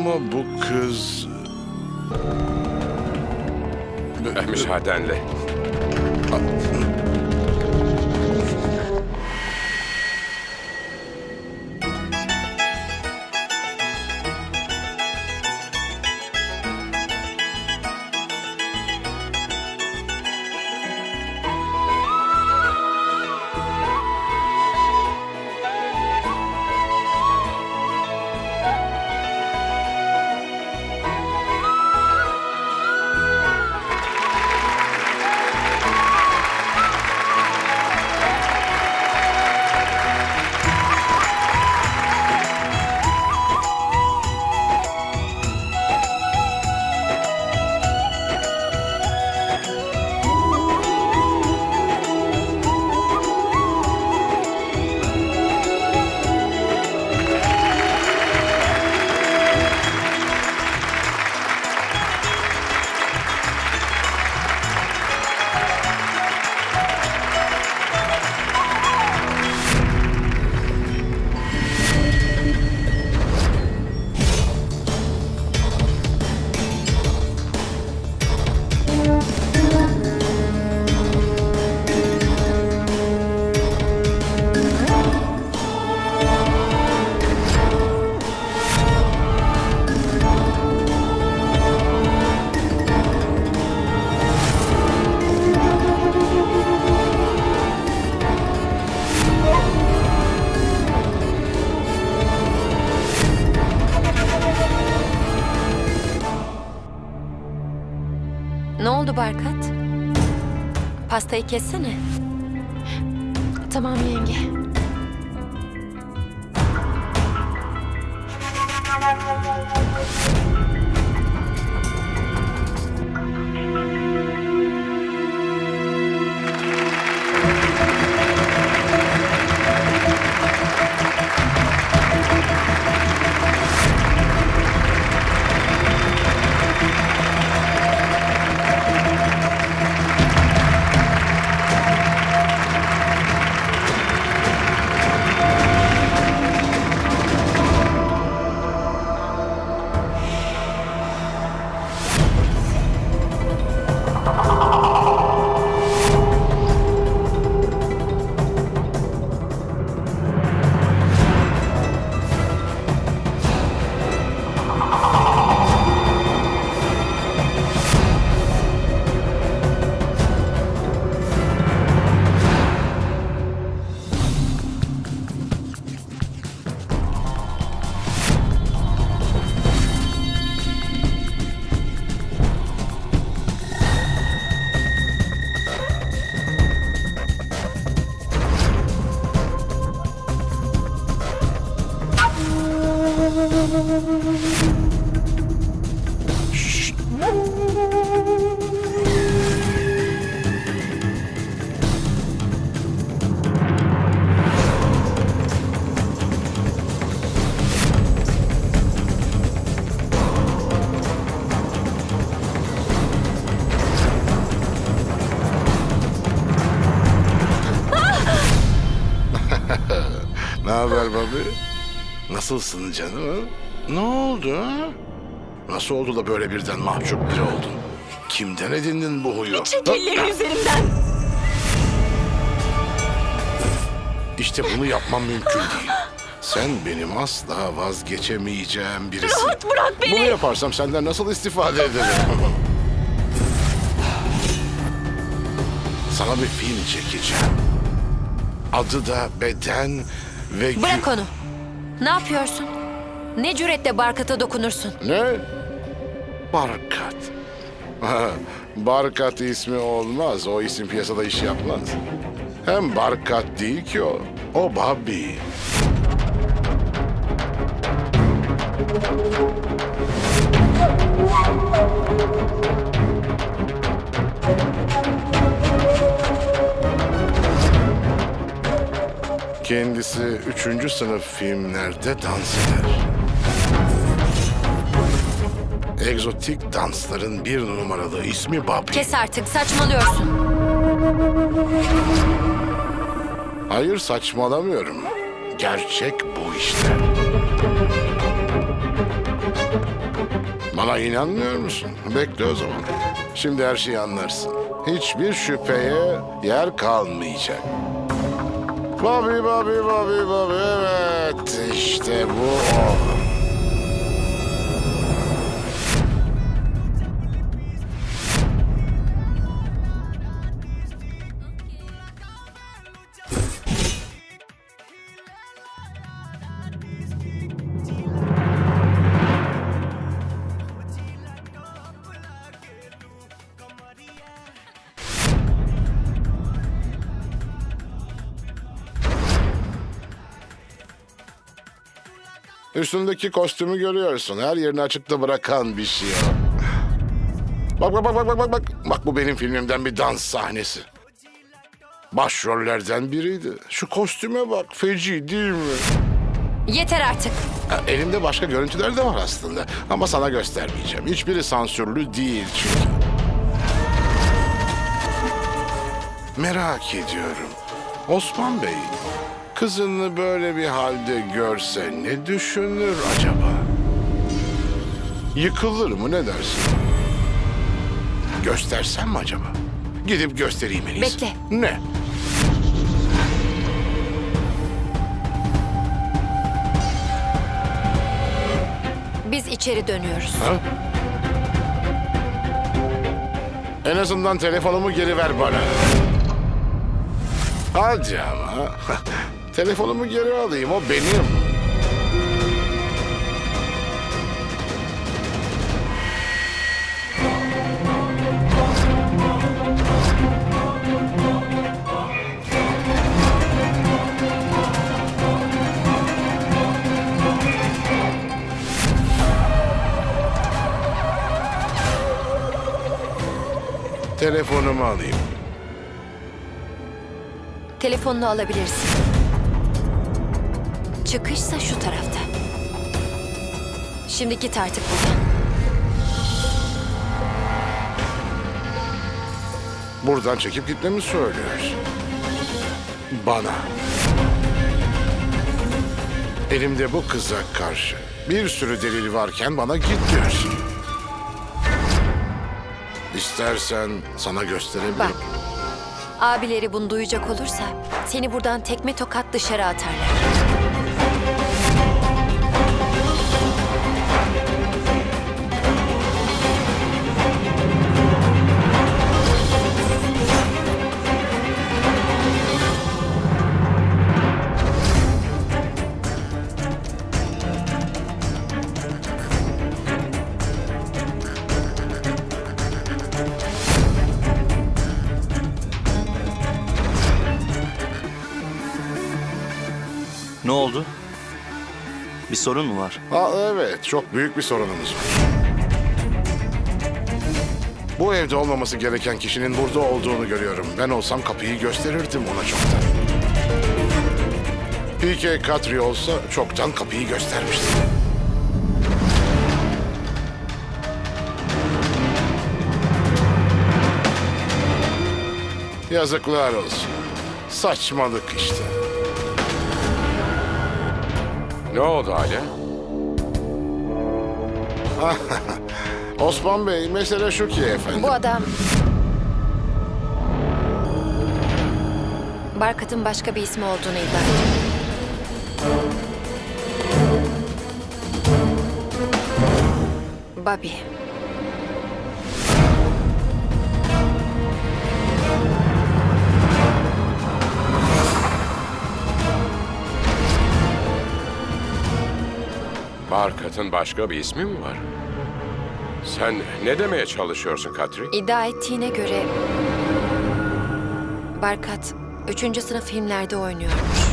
Ama bu kız... Müsaadenle. Kessene. Ne haber babi? Nasılsın canım? Ne oldu? Nasıl oldu da böyle birden mahcup biri oldun? Kimden edindin bu huyu? Çek elleri üzerimden. İşte bunu yapmam mümkün değil. Sen benim asla vazgeçemeyeceğim birisin. Rahat bırak beni. Bunu yaparsam senden nasıl istifade ederim? Sana bir film çekeceğim. Adı da Beden ve... Gü- Bırak onu. Ne yapıyorsun? Ne cüretle Barkat'a dokunursun? Ne? Barkat. Barkat ismi olmaz. O isim piyasada iş yapmaz. Hem Barkat değil ki o. O Bobby. Kendisi üçüncü sınıf filmlerde dans eder. Egzotik dansların bir numaralı ismi Babi. Kes artık saçmalıyorsun. Hayır saçmalamıyorum. Gerçek bu işte. Bana inanmıyor musun? Bekle o zaman. Şimdi her şeyi anlarsın. Hiçbir şüpheye yer kalmayacak. Babi, babi, babi, babi. Evet, işte bu o. Üstündeki kostümü görüyorsun. Her yerini açıkta bırakan bir şey o. Bak bak bak bak bak bak bak. Bak bu benim filmimden bir dans sahnesi. Başrollerden biriydi. Şu kostüme bak. Feci değil mi? Yeter artık. Ha, Elimde başka görüntüler de var aslında. Ama sana göstermeyeceğim. Hiçbiri sansürlü değil çünkü. Merak ediyorum. Osman Bey, kızını böyle bir halde görse ne düşünür acaba? Yıkılır mı ne dersin? Göstersem mi acaba? Gidip göstereyim en iyisi. Bekle. Ne? Biz içeri dönüyoruz. Ha? En azından telefonumu geri ver bana. Hadi ama. telefonumu geri alayım. O benim. Telefonumu alayım. Telefonunu alabilirsin. Çıkışsa şu tarafta. Şimdi git artık buradan. Buradan çekip gitmemi söylüyorsun. Bana. Elimde bu kıza karşı bir sürü delil varken bana git diyorsun. İstersen sana gösterebilirim. Bak. Abileri bunu duyacak olursa seni buradan tekme tokat dışarı atarlar. Sorun mu var? Ha, evet, çok büyük bir sorunumuz var. Bu evde olmaması gereken kişinin burada olduğunu görüyorum. Ben olsam kapıyı gösterirdim ona çoktan. PK Katri olsa çoktan kapıyı göstermişti. Yazıklar olsun. Saçmalık işte. Ne oldu hala? Osman Bey, mesele şu ki efendim. Bu adam... Barkat'ın başka bir ismi olduğunu iddia ediyor. Bobby. Barkat'ın başka bir ismi mi var? Sen ne demeye çalışıyorsun Katri? İddia ettiğine göre... Barkat, üçüncü sınıf filmlerde oynuyormuş.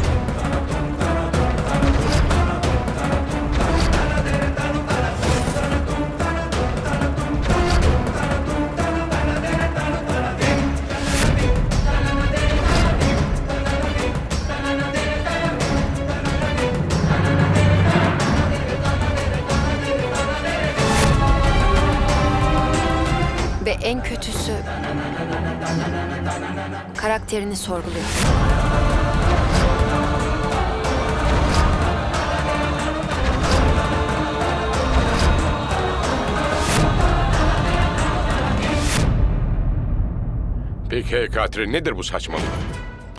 En kötüsü karakterini sorguluyor. Peki Katrin nedir bu saçmalık?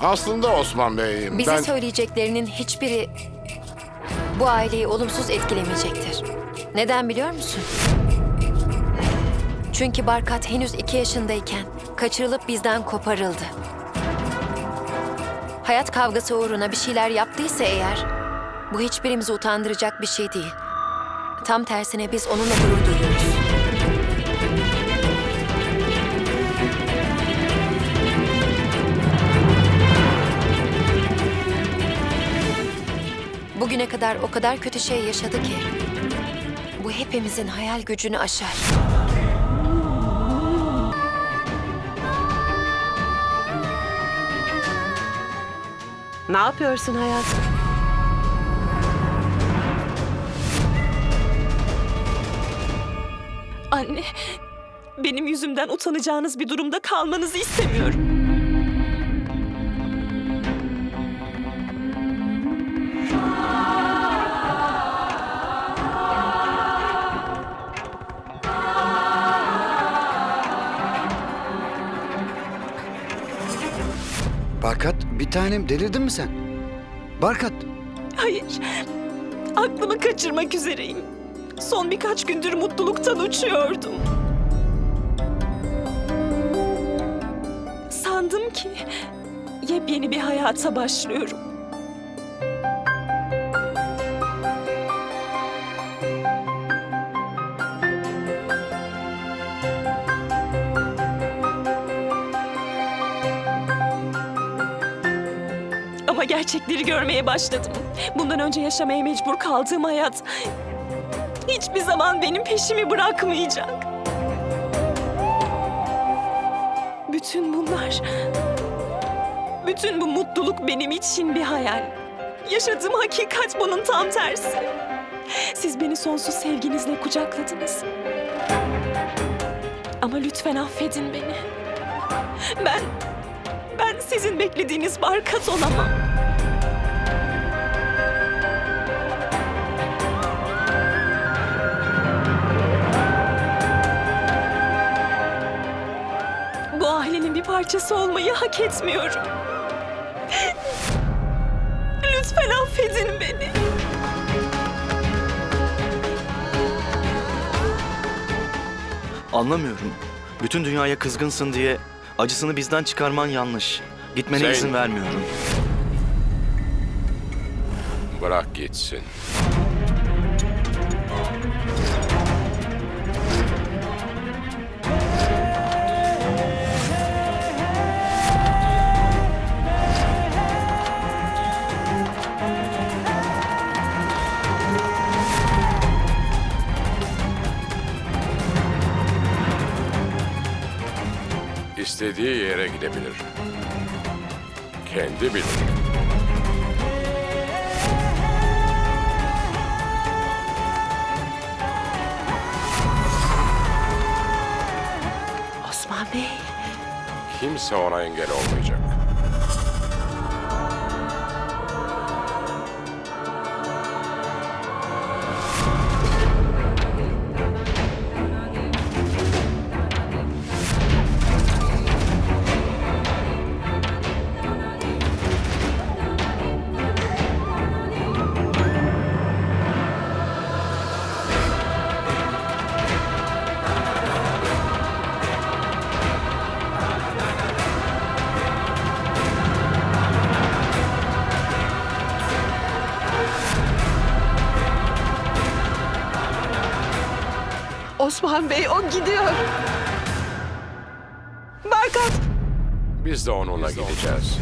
Aslında Osman Bey, Bize ben... söyleyeceklerinin hiçbiri bu aileyi olumsuz etkilemeyecektir. Neden biliyor musun? Çünkü Barkat henüz iki yaşındayken kaçırılıp bizden koparıldı. Hayat kavgası uğruna bir şeyler yaptıysa eğer, bu hiçbirimizi utandıracak bir şey değil. Tam tersine biz onunla gurur duyuyoruz. Bugüne kadar o kadar kötü şey yaşadı ki bu hepimizin hayal gücünü aşar. Ne yapıyorsun hayatım? Anne, benim yüzümden utanacağınız bir durumda kalmanızı istemiyorum. Bir tanem delirdin mi sen? Barkat Hayır, aklımı kaçırmak üzereyim. Son birkaç gündür mutluluktan uçuyordum. Sandım ki yepyeni bir hayata başlıyorum. Gerçekleri görmeye başladım. Bundan önce yaşamaya mecbur kaldığım hayat hiçbir zaman benim peşimi bırakmayacak. Bütün bunlar, bütün bu mutluluk benim için bir hayal. Yaşadığım hakikat bunun tam tersi. Siz beni sonsuz sevginizle kucakladınız. Ama lütfen affedin beni. Ben, ben sizin beklediğiniz barkat olamam. Parçası olmayı hak etmiyorum. Lütfen affedin beni. Anlamıyorum. Bütün dünyaya kızgınsın diye acısını bizden çıkarman yanlış. Gitmene Zeyn. izin vermiyorum. Bırak gitsin. İstediği yere gidebilir. Kendi bilir. Osman Bey. Kimse ona engel olmayacak. Osman Bey o gidiyor. Barkat. Biz de onunla gideceğiz.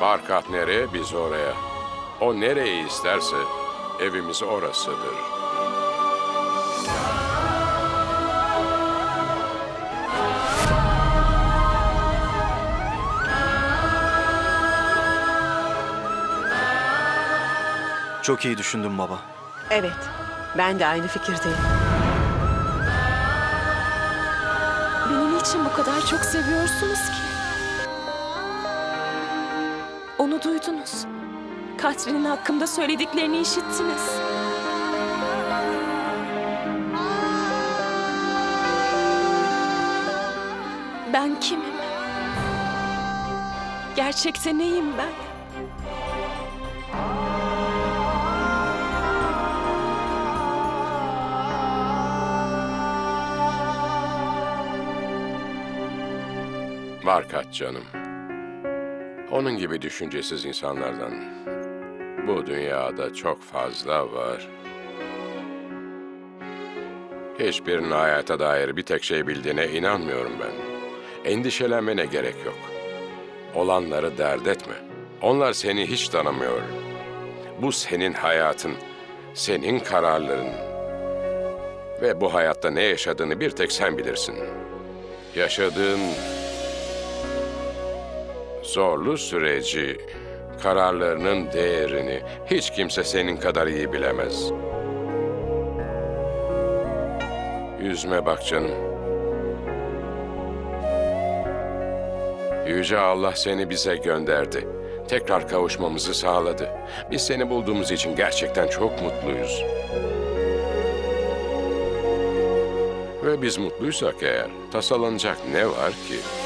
Barkat nereye, biz oraya. O nereyi isterse evimiz orasıdır. Çok iyi düşündün baba. Evet. Ben de aynı fikirdeyim. niçin bu kadar çok seviyorsunuz ki? Onu duydunuz. Katri'nin hakkımda söylediklerini işittiniz. Ben kimim? Gerçekte neyim ben? Barkat canım. Onun gibi düşüncesiz insanlardan bu dünyada çok fazla var. Hiçbirinin hayata dair bir tek şey bildiğine inanmıyorum ben. Endişelenmene gerek yok. Olanları dert etme. Onlar seni hiç tanımıyor. Bu senin hayatın, senin kararların. Ve bu hayatta ne yaşadığını bir tek sen bilirsin. Yaşadığın zorlu süreci, kararlarının değerini hiç kimse senin kadar iyi bilemez. Yüzme bak canım. Yüce Allah seni bize gönderdi. Tekrar kavuşmamızı sağladı. Biz seni bulduğumuz için gerçekten çok mutluyuz. Ve biz mutluysak eğer tasalanacak ne var ki?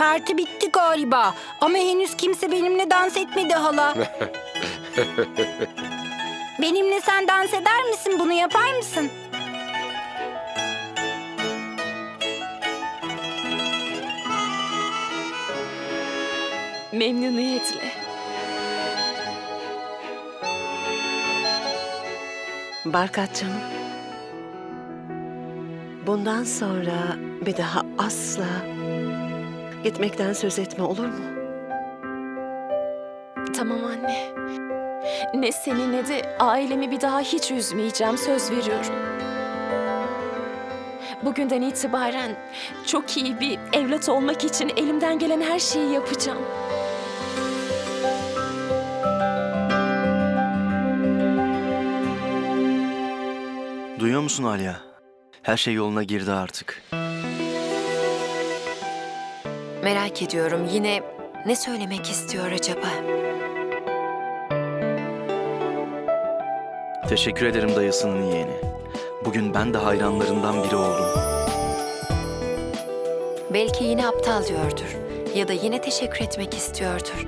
Parti bitti galiba ama henüz kimse benimle dans etmedi hala. benimle sen dans eder misin? Bunu yapar mısın? Memnuniyetle. Barkat canım. Bundan sonra bir daha asla gitmekten söz etme olur mu? Tamam anne. Ne seni ne de ailemi bir daha hiç üzmeyeceğim söz veriyorum. Bugünden itibaren çok iyi bir evlat olmak için elimden gelen her şeyi yapacağım. Duyuyor musun Alya? Her şey yoluna girdi artık. Merak ediyorum yine ne söylemek istiyor acaba? Teşekkür ederim dayısının yeğeni. Bugün ben de hayranlarından biri oldum. Belki yine aptal diyordur ya da yine teşekkür etmek istiyordur.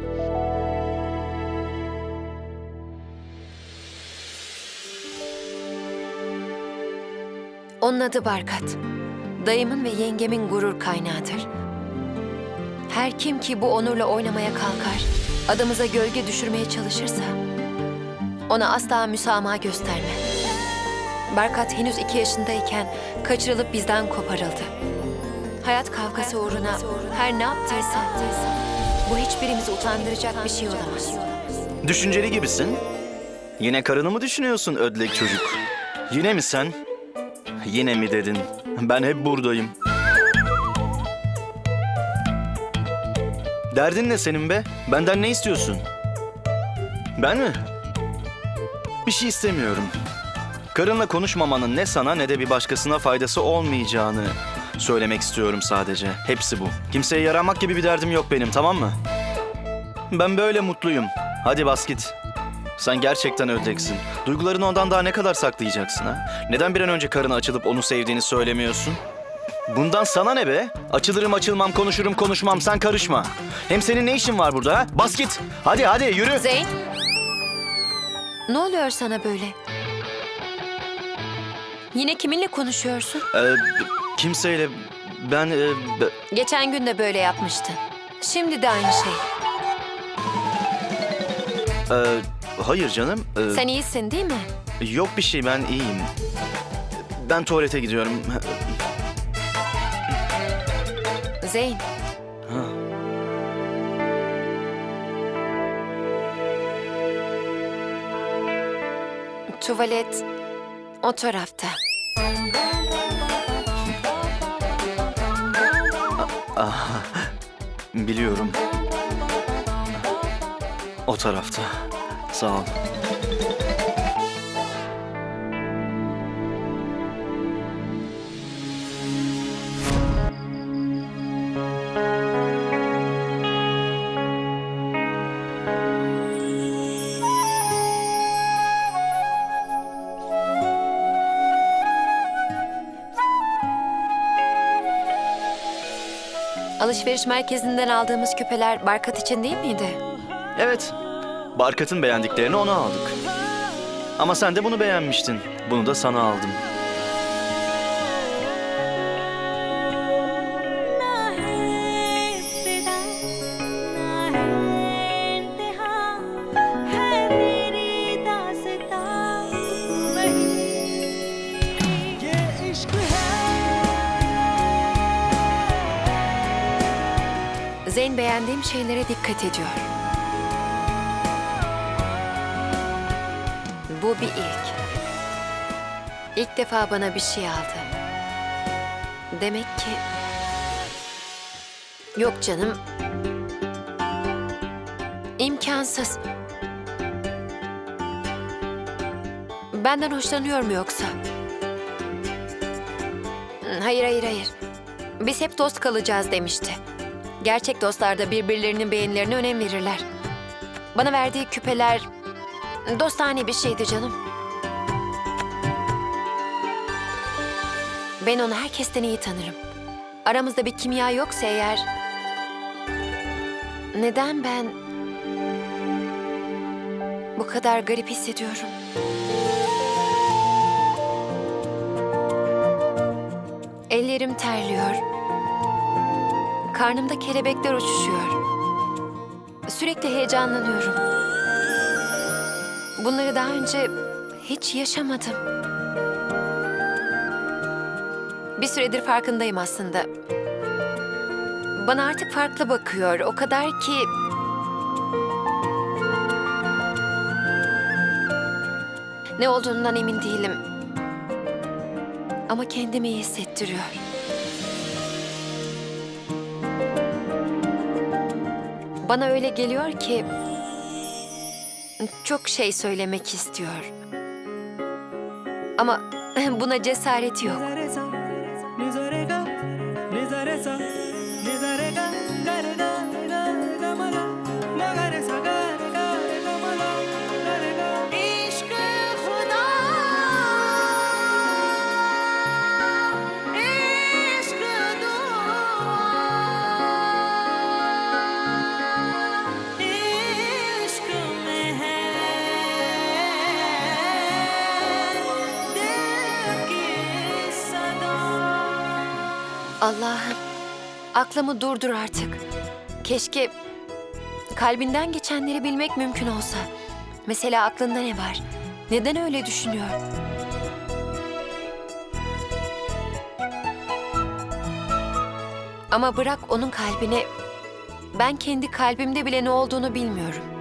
Onun adı Barkat. Dayımın ve yengemin gurur kaynağıdır. Her kim ki bu onurla oynamaya kalkar, adımıza gölge düşürmeye çalışırsa, ona asla müsamaha gösterme. Barkat henüz iki yaşındayken kaçırılıp bizden koparıldı. Hayat kavgası uğruna her ne yaptıysa, bu hiçbirimizi utandıracak bir şey olamaz. Düşünceli gibisin. Yine karını mı düşünüyorsun ödlek çocuk? Yine mi sen? Yine mi dedin? Ben hep buradayım. Derdin ne senin be? Benden ne istiyorsun? Ben mi? Bir şey istemiyorum. Karınla konuşmamanın ne sana ne de bir başkasına faydası olmayacağını söylemek istiyorum sadece. Hepsi bu. Kimseye yaramak gibi bir derdim yok benim tamam mı? Ben böyle mutluyum. Hadi bas git. Sen gerçekten öleceksin. Duygularını ondan daha ne kadar saklayacaksın ha? Neden bir an önce karına açılıp onu sevdiğini söylemiyorsun? Bundan sana ne be? Açılırım açılmam, konuşurum konuşmam, sen karışma. Hem senin ne işin var burada ha? Bas git. Hadi hadi yürü. Zeyn! Ne oluyor sana böyle? Yine kiminle konuşuyorsun? Ee, kimseyle ben... e, be- Geçen gün de böyle yapmıştın. Şimdi de aynı şey. e, hayır canım. e, Sen iyisin değil mi? Yok bir şey ben iyiyim. Ben tuvalete gidiyorum. Zeyn, Tuvalet o tarafta. Biliyorum. O tarafta. Sağ ol. Alışveriş merkezinden aldığımız küpeler Barkat için değil miydi? Evet. Barkat'ın beğendiklerini ona aldık. Ama sen de bunu beğenmiştin. Bunu da sana aldım. Ediyor. Bu bir ilk. İlk defa bana bir şey aldı. Demek ki... Yok canım. İmkansız. Benden hoşlanıyor mu yoksa? Hayır, hayır, hayır. Biz hep dost kalacağız demişti. Gerçek dostlar da birbirlerinin beğenilerine önem verirler. Bana verdiği küpeler dostane bir şeydi canım. Ben onu herkesten iyi tanırım. Aramızda bir kimya yoksa eğer... Neden ben... Bu kadar garip hissediyorum. Ellerim terliyor. Karnımda kelebekler uçuşuyor. Sürekli heyecanlanıyorum. Bunları daha önce hiç yaşamadım. Bir süredir farkındayım aslında. Bana artık farklı bakıyor. O kadar ki... Ne olduğundan emin değilim. Ama kendimi iyi hissettiriyor. Bana öyle geliyor ki çok şey söylemek istiyor. Ama buna cesareti yok. Allah'ım, aklımı durdur artık. Keşke kalbinden geçenleri bilmek mümkün olsa. Mesela aklında ne var? Neden öyle düşünüyor? Ama bırak onun kalbine. Ben kendi kalbimde bile ne olduğunu bilmiyorum.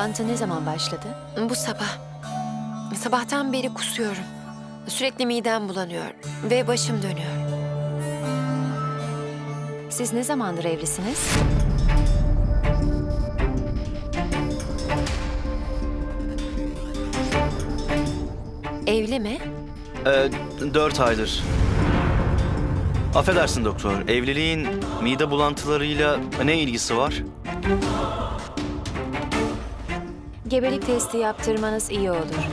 Bulantı ne zaman başladı? Bu sabah. Sabahtan beri kusuyorum. Sürekli midem bulanıyor ve başım dönüyor. Siz ne zamandır evlisiniz? Evli mi? Ee, dört aydır. Affedersin doktor, evliliğin mide bulantılarıyla ne ilgisi var? Gebelik testi yaptırmanız iyi olur.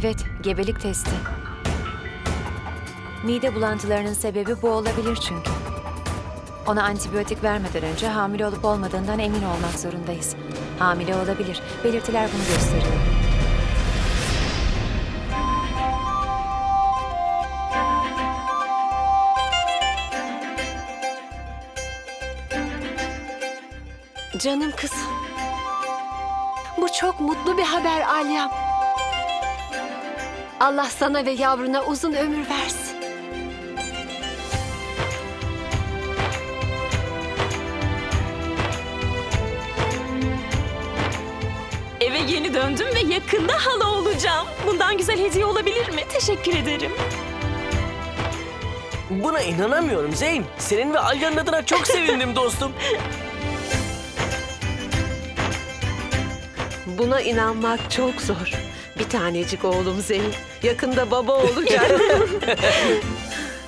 Evet, gebelik testi. Mide bulantılarının sebebi bu olabilir çünkü. Ona antibiyotik vermeden önce hamile olup olmadığından emin olmak zorundayız. Hamile olabilir. Belirtiler bunu gösteriyor. Canım kızım. Bu çok mutlu bir haber Alyam. Allah sana ve yavruna uzun ömür versin. Eve yeni döndüm ve yakında hala olacağım. Bundan güzel hediye olabilir mi? Teşekkür ederim. Buna inanamıyorum Zeyn. Senin ve Alya'nın adına çok sevindim dostum. Buna inanmak çok zor. Bir tanecik oğlum Zeyn. Yakında baba olacak.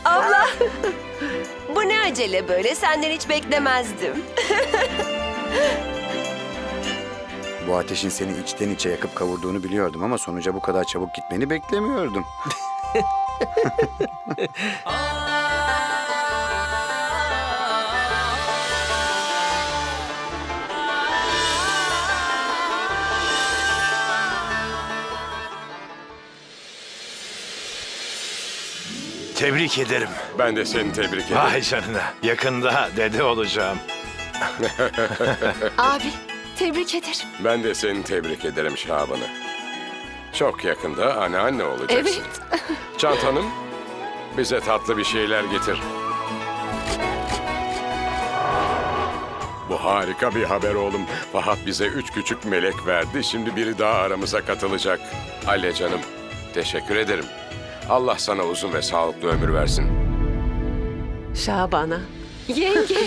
Abla, bu ne acele böyle? Senden hiç beklemezdim. Bu ateşin seni içten içe yakıp kavurduğunu biliyordum ama sonuca bu kadar çabuk gitmeni beklemiyordum. Tebrik ederim. Ben de seni tebrik ederim. Vay canına. Yakında dede olacağım. Abi tebrik ederim. Ben de seni tebrik ederim Şaban'ı. Çok yakında anneanne olacaksın. Evet. Çantanım, bize tatlı bir şeyler getir. Bu harika bir haber oğlum. Fahat bize üç küçük melek verdi. Şimdi biri daha aramıza katılacak. Alya canım, teşekkür ederim. Allah sana uzun ve sağlıklı ömür versin. Şaban'a. Yenge.